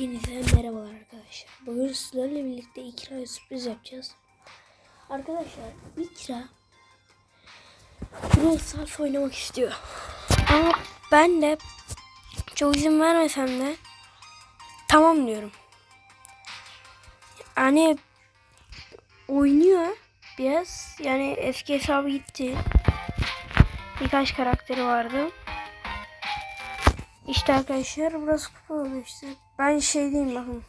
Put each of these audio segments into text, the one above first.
Hepinize merhabalar arkadaşlar. Bugün sizlerle birlikte İkra'ya sürpriz yapacağız. Arkadaşlar İkra Brawl Stars oynamak istiyor. Ama ben de çok izin vermesem de tamam diyorum. Yani oynuyor biraz. Yani eski hesabı gitti. Birkaç karakteri vardı. İşte arkadaşlar burası kupa oluyor işte. Ben şey diyeyim bakın.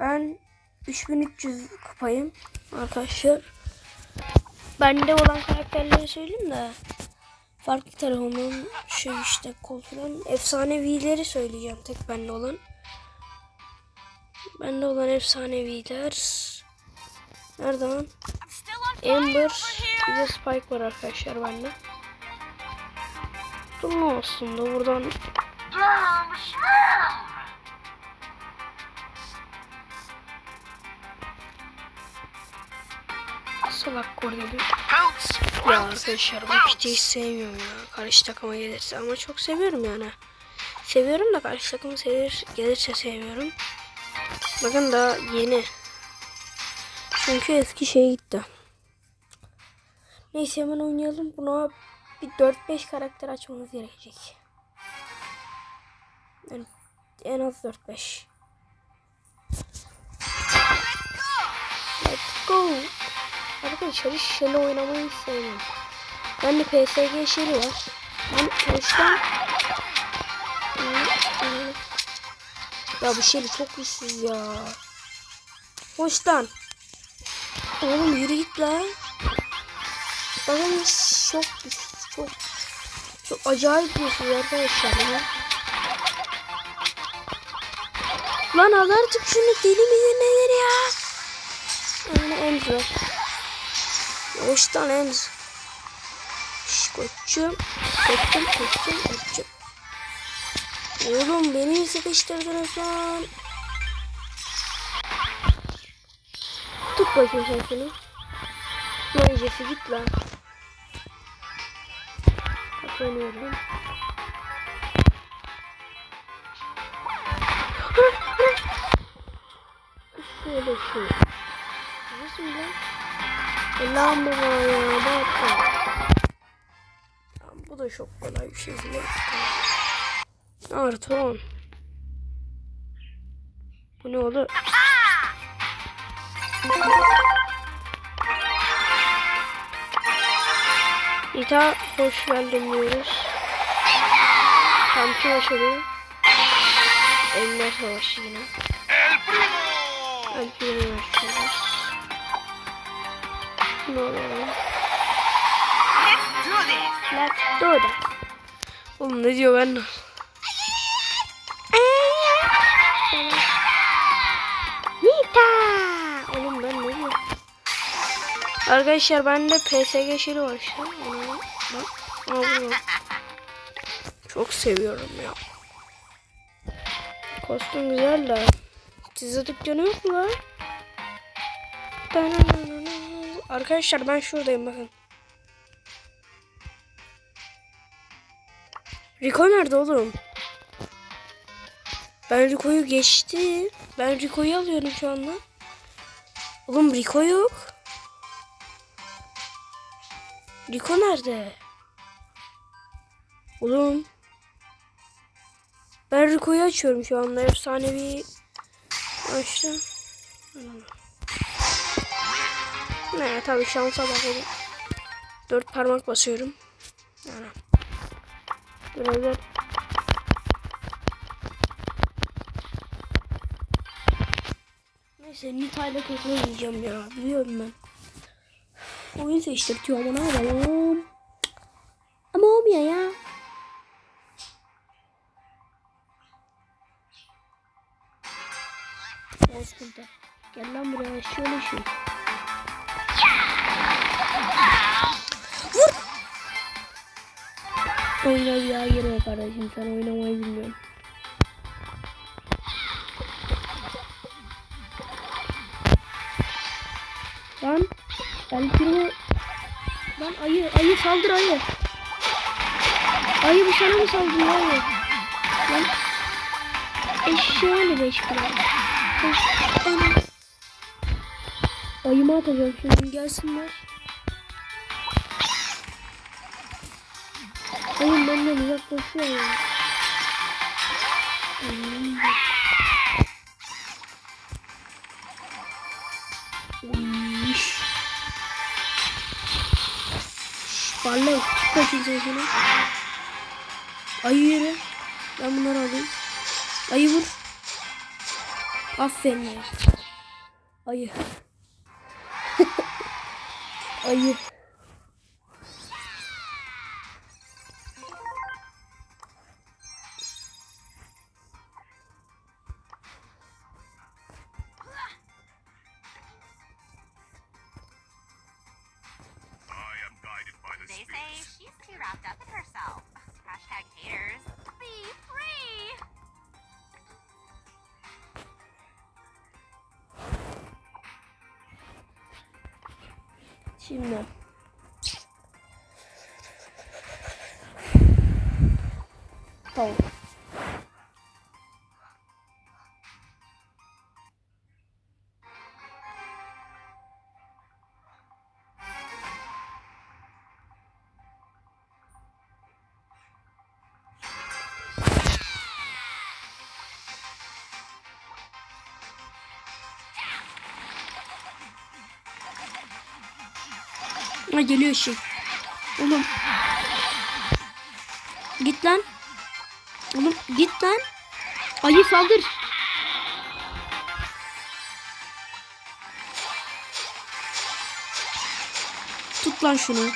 Ben 3300 kupayım arkadaşlar. Bende olan karakterleri söyleyeyim de. Farklı tarafından şey işte kol falan. Efsanevileri söyleyeceğim tek bende olan. Bende olan efsaneviler. Nerede lan? Amber. Bir de Spike var arkadaşlar bende. Dur aslında buradan salak gol geliyor. Ya arkadaşlar bu piti hiç sevmiyorum ya. Karşı takıma gelirse ama çok seviyorum yani. Seviyorum da karşı takımı sevir, gelirse sevmiyorum. Bakın daha yeni. Çünkü eski şey gitti. Neyse hemen oynayalım. Buna bir 4-5 karakter açmamız gerekecek. Yani en az 4-5. Let's go. Arkadaşlar hiç şöyle oynamayı sevmiyorum. Ben de PSG şeri var. Ben hoştan... Ya bu şeri çok güçsüz ya. Hoştan. Oğlum yürü git lan. Bakın çok çok çok acayip bir şey arkadaşlar ya. Lan al artık şunu deli mi neler ya? Yani Ems var. Hoştan Ems. Şş koçum. Koçum koçum koçum. Oğlum beni sıkıştırdınız lan. Tut bakayım sen şunu. Mayıcısı git lan. Kapanıyorum. Şey. Nasıl lan? Allah'ım baba ya. Bak. Bu da çok kolay bir şey değil. Artı 10. Bu ne olur? İta hoş geldin diyoruz. Kamçı başladı. Eller savaşı yine. Başlıyoruz. Ne oluyor? Let's do this. Oğlum ne diyor ben? Nita. Oğlum ben ne diyorum? Arkadaşlar bende PSG şeri var işte. Çok seviyorum ya. Kostüm güzel de. Size dükkanı yok mu lan? Arkadaşlar ben şuradayım bakın. Rico nerede oğlum? Ben Rico'yu geçti. Ben Rico'yu alıyorum şu anda. Oğlum Rico yok. Rico nerede? Oğlum. Ben Rico'yu açıyorum şu anda. Efsanevi açtım. Ne tabii şansa bakalım. Dört parmak basıyorum. Yani. Biraz Neyse Nita'yla kötü oynayacağım ya. Biliyorum ben. Oyun seçtirtiyor ama ne yapalım. Şöyle şey. Vur! Oyna ya girme kardeşim sen oynamayı bilmiyorsun. Lan ben pirimi Lan ayı ayı saldır ayı. Ayı bu sana mı saldırıyor ayı? Lan Eşeğini beş kilo. Beş Ayımı atacağım şimdi gelsinler. Ayım benden uzaklaşıyor ya. Şş, Vallahi tut bakayım sen şunu. Ayı yürü. Ben bunları alayım. Ayı vur. Aferin ayı. Ayı. ayı. I am guided by the They say she's too wrapped up in herself. Hashtag haters. Be free! Şimdi. Tamam. Geliyor şey. Oğlum. Git lan. Oğlum git lan. Ayı saldır. Tut lan şunu.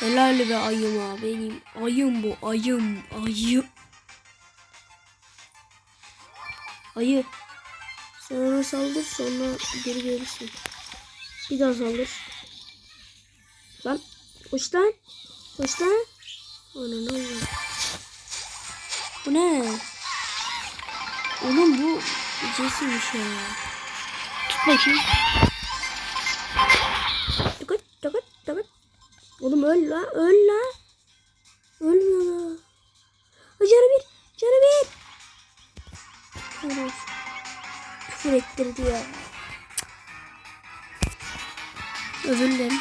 Helal be ayım ha benim. Ayım bu ayım. Ayı. Ayı. Sen ona saldır sonra geri gelirsin. Bir daha saldır. Lan. Uç lan. Uç lan. Ana ne oluyor? Bu ne? Oğlum bu cinsiymiş ya. Tut bakayım. Tıkıt tıkıt tıkıt. Oğlum öl la öl la. Ölmüyor la. Canı bir. Canı bir. Evet. Küfür ettirdi ya. Özür dilerim.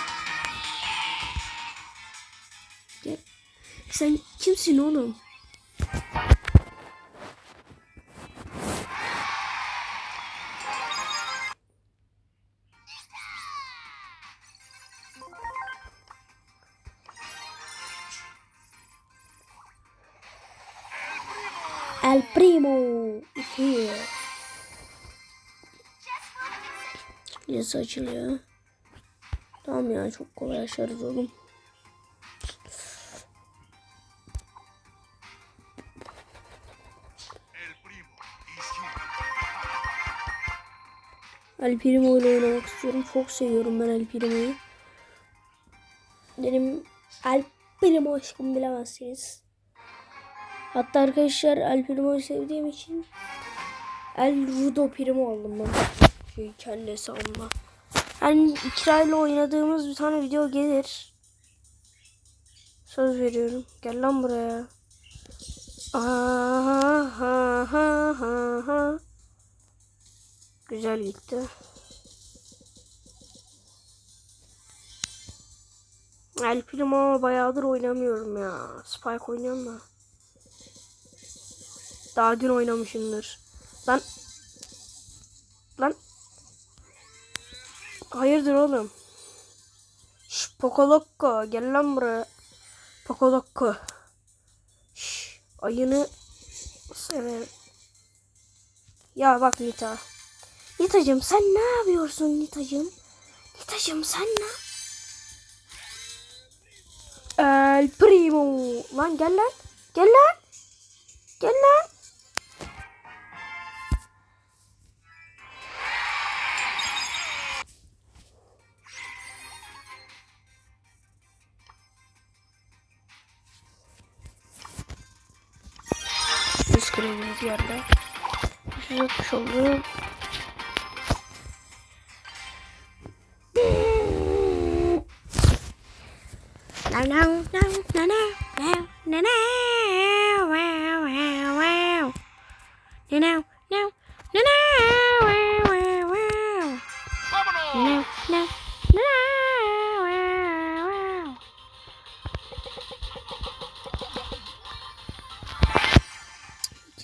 Sen kimsin oğlum? El Primo is here. Yes açılıyor. Tamam ya çok kolay aşarız oğlum. El Primo ile oynamak istiyorum. Çok seviyorum ben El Primo'yu. Benim El Primo aşkım bilemezsiniz. Hatta arkadaşlar El sevdiğim için El Rudo Primo aldım ben. Şey, kendi hesabımda. Yani ikirayla oynadığımız bir tane video gelir. Söz veriyorum. Gel lan buraya. Aha, ha, ha, ha, ha. Güzel gitti. El Primo bayağıdır oynamıyorum ya. Spike oynuyorum da. Daha dün oynamışımdır. Lan. Lan. Hayırdır oğlum? Şş, Pokolokko gel lan buraya. Pokolokko. Şş, ayını severim. Ya bak Nita. Nitacığım sen ne yapıyorsun Nitacığım? Nitacığım sen ne? El Primo. Lan gel lan. Gel lan. Gel lan.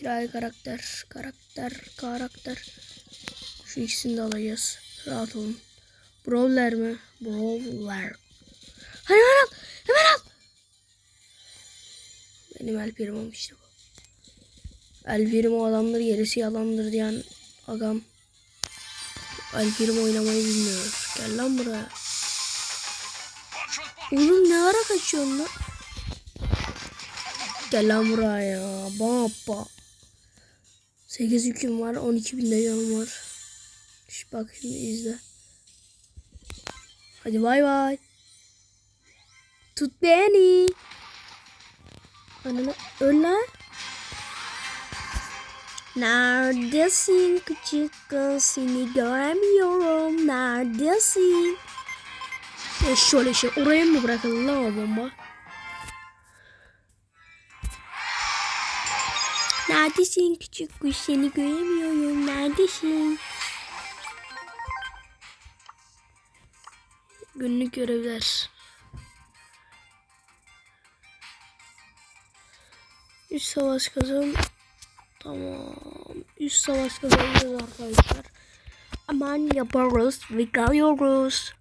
Kirayı karakter, karakter, karakter. Şu ikisini de alacağız. Rahat olun. Brawler mi? Brawler. Hadi hemen al. Hemen al. Benim El Primo'm işte bu. El Primo adamları gerisi yalandır diyen agam. El Primo oynamayı bilmiyor. Gel lan buraya. Oğlum ne ara kaçıyorsun lan? Gel lan buraya. Baba. 8 yüküm var. 12 binde canım var. Şş, bak şimdi izle. Hadi bay bay. Tut beni. Ananı öl lan. Neredesin küçük kız seni göremiyorum. Neredesin? E şöyle şey oraya mı bırakıldı lan o bomba? Neredesin küçük kuş seni göremiyorum. Neredesin? Günlük görevler. Üst savaş kazan. Tamam. Üst savaş kazanıyoruz arkadaşlar. Aman yaparız ve geliyoruz.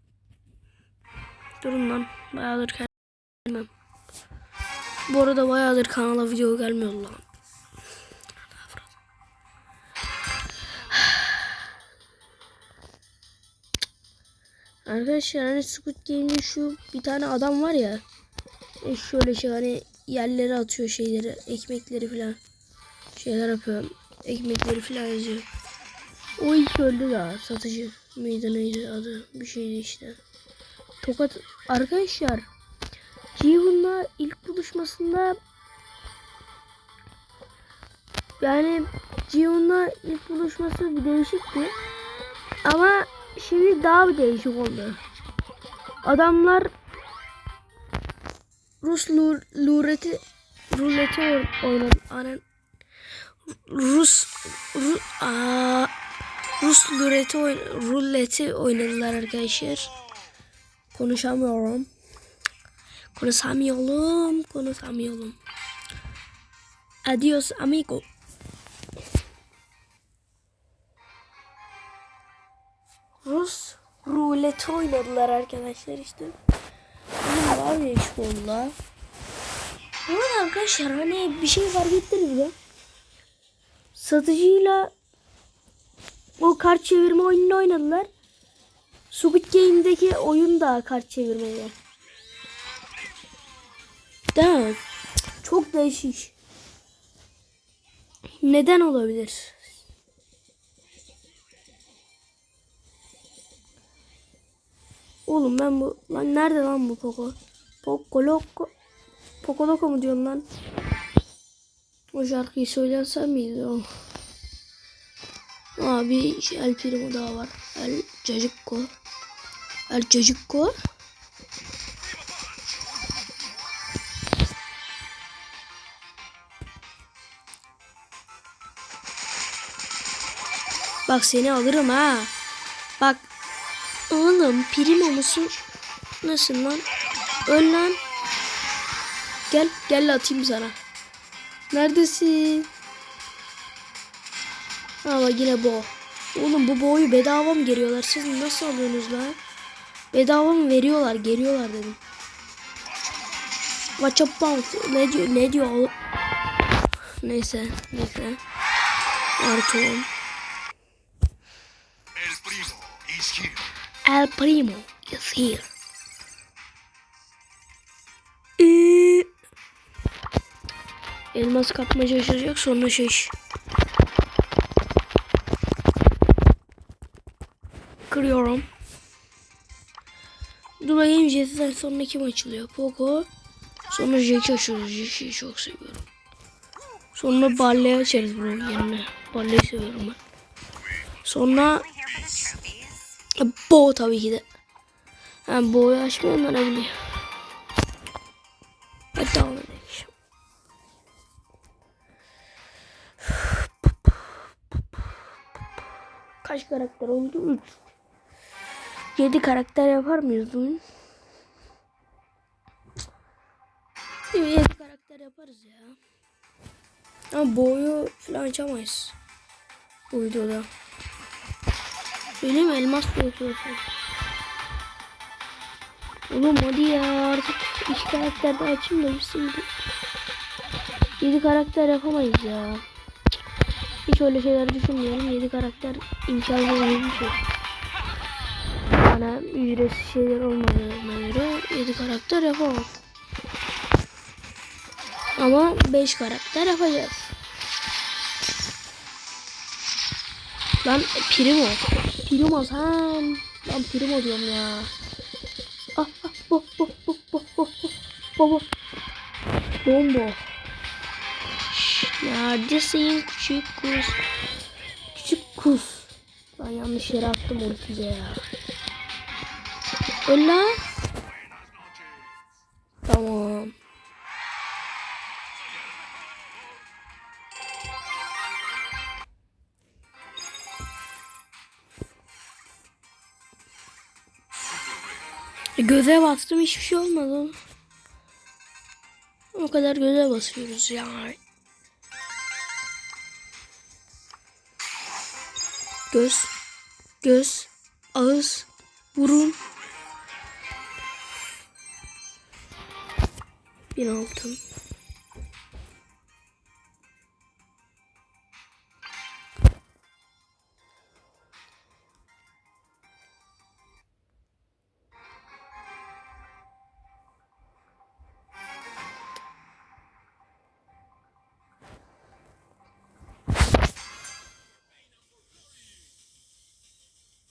Durun lan. Bayağıdır gelmem. Bu arada bayağıdır kanala video gelmiyor lan. Arkadaşlar hani Squid Game'de şu bir tane adam var ya. e, Şöyle şey hani yerlere atıyor şeyleri, ekmekleri falan. Şeyler yapıyor. Ekmekleri falan yazıyor. O ilk öldü ya satıcı. Mıydı neydi adı? Bir şeydi işte. Tokat arkadaşlar. Jiwon'la ilk buluşmasında yani Jiwon'la ilk buluşması bir değişikti. Ama şimdi daha bir değişik oldu. Adamlar Rus ruleti oyn- oynadı. Anan Rus Ru, aa, Rus lureti oyn, ruleti oynadılar arkadaşlar. Konuşamıyorum. Konuşamıyorum. Konuşamıyorum. Adios amigo. Rus ruleti oynadılar arkadaşlar işte. Benim var ya şu konuda. Bu arada arkadaşlar hani bir şey fark ettiniz mi? Satıcıyla o kart çevirme oyununu oynadılar. Squid Game'deki oyun da kart çevirmeye. Değil mi? Çok değişik. Neden olabilir? Oğlum ben bu lan nerede lan bu Poco? Poco Loco. Poco Loco mu diyorum lan? O şarkıyı söylersen miydi o? Abi El Primo daha var. El Cacıkko. El Cacıkko. Bak seni alırım ha. Bak Oğlum primo musun? Nasıl lan? Öl lan. Gel gel atayım sana. Neredesin? Ama yine bo. Oğlum bu boyu bedava mı geliyorlar? Siz nasıl alıyorsunuz lan? Bedava mı veriyorlar? Geliyorlar dedim. Watch up bounce. Ne diyor? Ne diyor? Neyse. Neyse. Artıyorum. El Primo is here. Ee, elmas kapmaca şaşıracak sonra şaş. Kırıyorum. Durayım Jet'den sonra kim açılıyor? Poco. Sonra Jack'i açıyoruz. Jack'i çok seviyorum. Sonra Barley'i açarız bunun yerine. Barley'i seviyorum ben. Sonra Bo tabii ki de. Ben Bo'yu açmayanlar ne bileyim. Hadi devam kaç karakter oldu? 3. 7 karakter yapar mıyız bugün? 7 karakter yaparız ya. Ama boyu falan açamayız. Bu videoda. Mi? Elmas boyutu Oğlum hadi ya artık iki karakter daha açayım da bitsin. 7 karakter yapamayız ya. Hiç öyle şeyler düşünmeyelim. 7 karakter imkansız bir şey. Bana ücretsiz şeyler olmadığına göre 7 karakter yapamam. Ama 5 karakter yapacağız. Lan Primo. Pirimoz ha. Ben Pirimoz diyorum ya. Ah bo bo bo bo bo bo bo. Bombo. Ya Jesse'in küçük kuz. Küçük kuz. Ben yanlış yere attım ultiyle ya. Öl. Tamam. Göze bastım hiçbir şey olmadı. O kadar göze basıyoruz ya. Göz, göz, ağız, burun. Bir altın.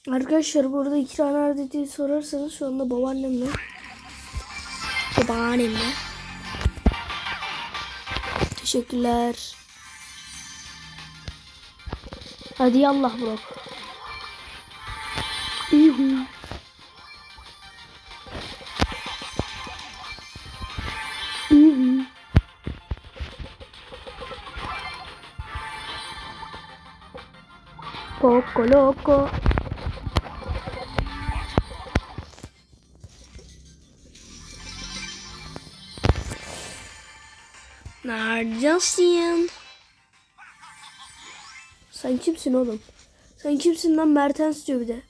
Arkadaşlar burada iki tane adeti sorarsanız şu anda babaannemle babaannemle Teşekkürler. Hadi yallah bırak. Yuhu. Poco loco. Neredesin? Sen kimsin oğlum? Sen kimsin lan Mertens diyor bir de.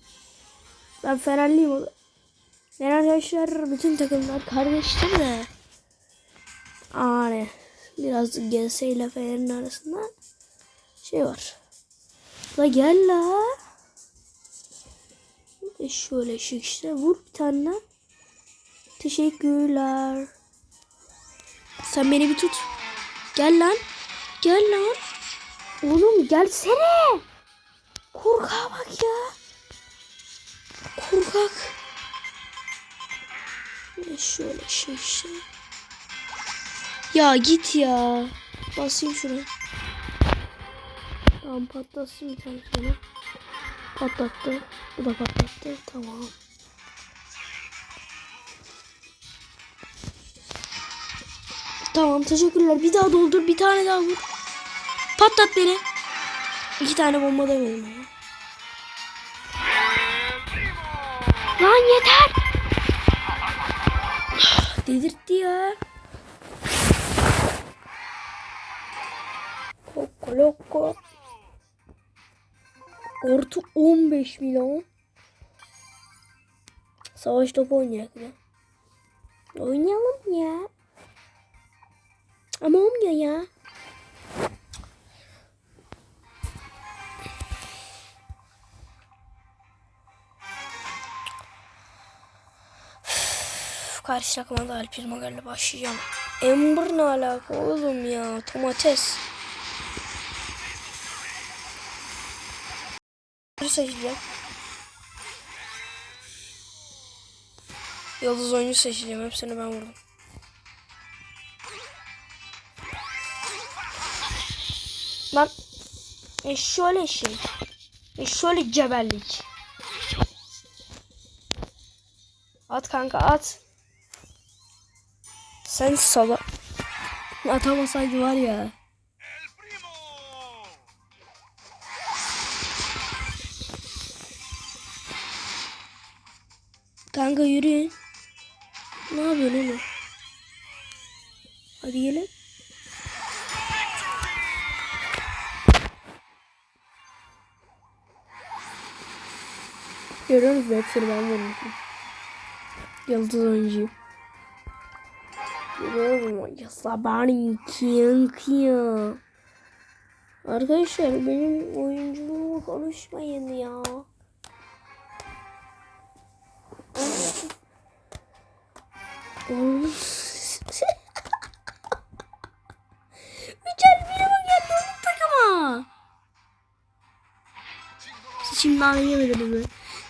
Ben Fenerliyim oğlum. Yani arkadaşlar bütün takımlar kardeştir de. Yani biraz GS ile Fener'in arasında şey var. La gel la. E şöyle şu işte vur bir tane. Teşekkürler. Sen beni bir tut. Gel lan. Gel lan. Oğlum gelsene. Korkağa bak ya. Korkak. Ya şöyle şey işte. Ya git ya. Basayım şunu. Tamam patlatsın bir tane sonra. Patlattı. Bu da patlattı. Tamam. Tamam teşekkürler. Bir daha doldur. Bir tane daha vur. Patlat beni. İki tane bomba demedim ama. Lan yeter. Dedirtti ya. Koko loko. Orta 15 milyon. Savaş topu oynayak ya. Oynayalım ya. Ama olmuyor ya. Karşı takıma da Alpir Magal'le başlayacağım. Ember ne alaka oğlum ya? Domates. Bir seçeceğim. Yıldız oyuncu seçeceğim. Hepsini ben vurdum. Lan e şöyle şey. E şöyle cebellik. At kanka at. Sen sala. Atamasaydı var ya. Kanka yürüyün. Ne yapıyorsun oğlum? Hadi gelin. Görüyor musun? Hepsini ben vurmuşum. Yıldız oyuncuyum. Görüyor musun? Yasabarin kiyan Arkadaşlar benim oyunculuğumu konuşmayın ya. Oğlum. Mükemmel bir yere geldi takıma. Siz şimdi nane yemediniz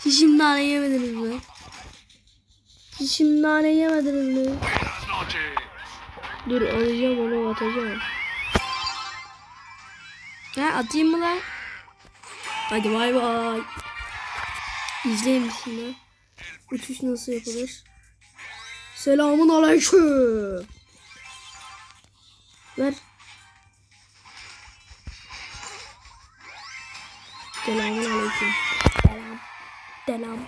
şimdi nane yemediniz mi? Siz şimdi nane yemediniz mi? Dur alacağım onu atacağım. Ha atayım mı lan? Hadi bay bay. İzleyin şimdi. Uçuş nasıl yapılır? Selamun aleyküm. Ver. Selamun aleyküm. Selam.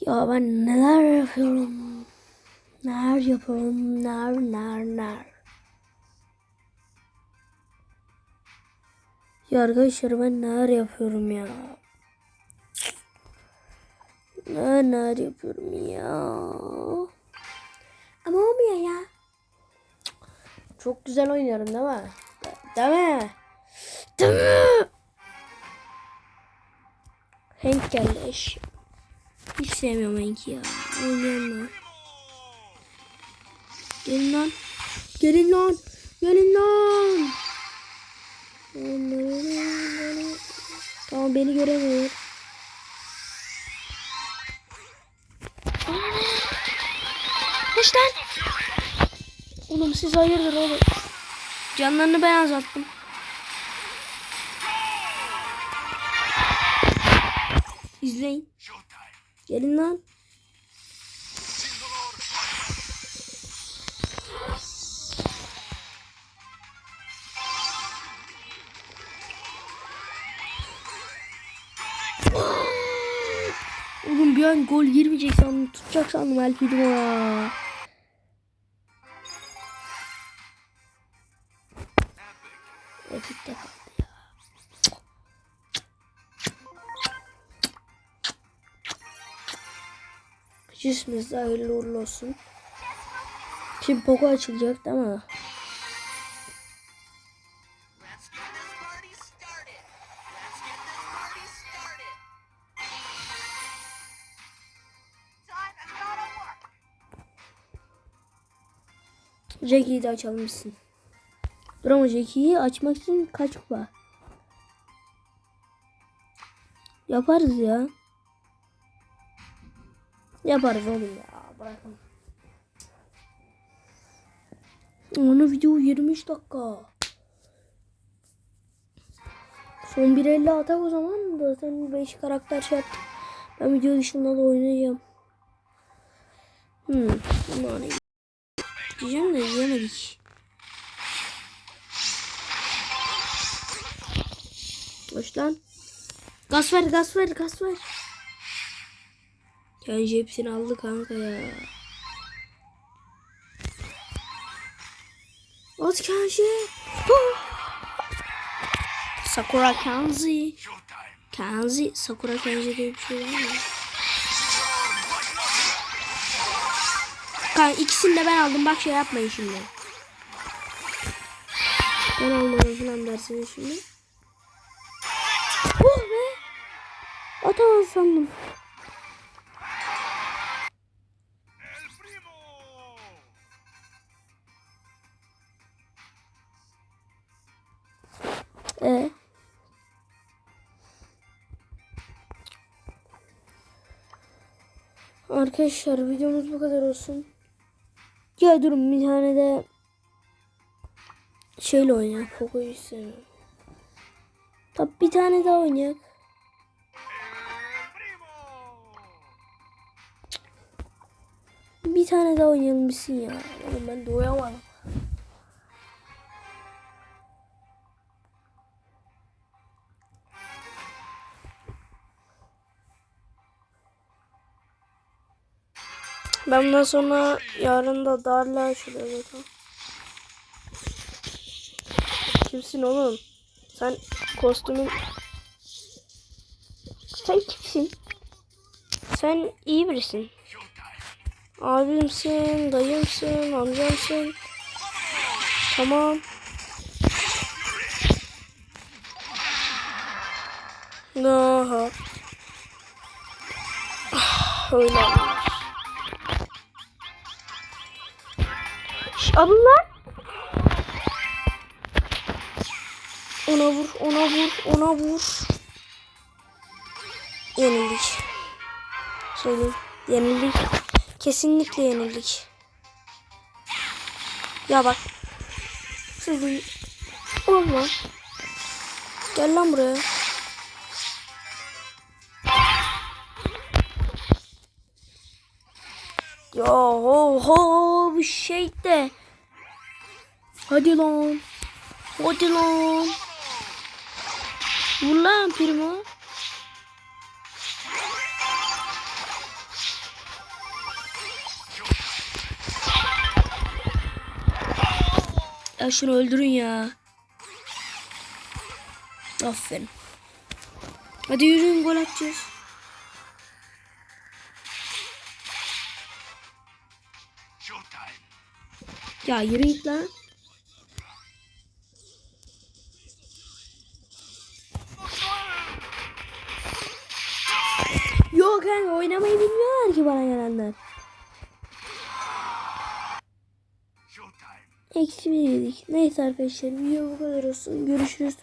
Ya ben neler yapıyorum? Neler yapıyorum? Ner ner ner. Ya arkadaşlar ben neler yapıyorum ya? Neler neler yapıyorum ya? Ama olmuyor ya. Çok güzel oynuyorum değil mi? Değil mi? Değil mi? Hank geldi eş. Hiç sevmiyorum Hank'i ya. Oynayamam. Gelin lan. Gelin lan. Gelin lan. Tamam beni göremiyor. Koş lan. Oğlum siz hayırdır oğlum. Canlarını ben azalttım. İzleyin. Gelin lan. Oğlum bir an gol girmeyecek sandım. Tutacak sandım Elfid'im Cismimiz de hayırlı uğurlu olsun. Şimdi Poco açılacak değil mi? Jackie'yi de açalmışsın. Dur ama Jackie'yi açmak için kaç kupa? Yaparız ya. Yaparız oğlum ya. Bırakın. Onu video 23 dakika. Son 1.50 atak o zaman. Zaten 5 karakter şey yaptık. Ben video dışında da oynayacağım. Hmm. Bunlar Diyeceğim de yiyemedik. Boş lan. Gaz ver gaz ver gaz ver. Kenji hepsini aldı kanka ya. At Kenji. Oh. Sakura. Showtime. Kenji. Sakura Kenji diye bir şey var mı? Kanka ikisini de ben aldım. Bak şey yapmayın şimdi. Ben almadım falan dersiniz şimdi. Oh be. Atamaz sandım. Arkadaşlar videomuz bu kadar olsun. Ya durun bir tane de şeyle oynayak. Poco'yu istemiyorum. Tabi bir tane daha oynayak. Bir tane daha oynayalım bitsin ya. Oğlum ben doyamadım. Ben bundan sonra yarın da Darla açılıyor zaten. Kimsin oğlum? Sen kostümün... Sen kimsin? Sen iyi birisin. Abimsin, dayımsın, amcamsın. Tamam. Aha. Ah, Öyle. Abla. Ona vur, ona vur, ona vur. Yenildik. Söyleyeyim. Yenildik. Kesinlikle yenildik. Ya bak. Sizin. Allah. Gel lan buraya. Ya ho ho bu şey de. Hadi lan. Hadi lan. Vur lan primo. Ya şunu öldürün ya. Aferin. Hadi yürüyün gol atacağız. Ya yürü git lan. Kanka oynamayı bilmiyorlar ki bana gelenler. Eksi bir yedik. Neyse arkadaşlar video bu kadar olsun. Görüşürüz.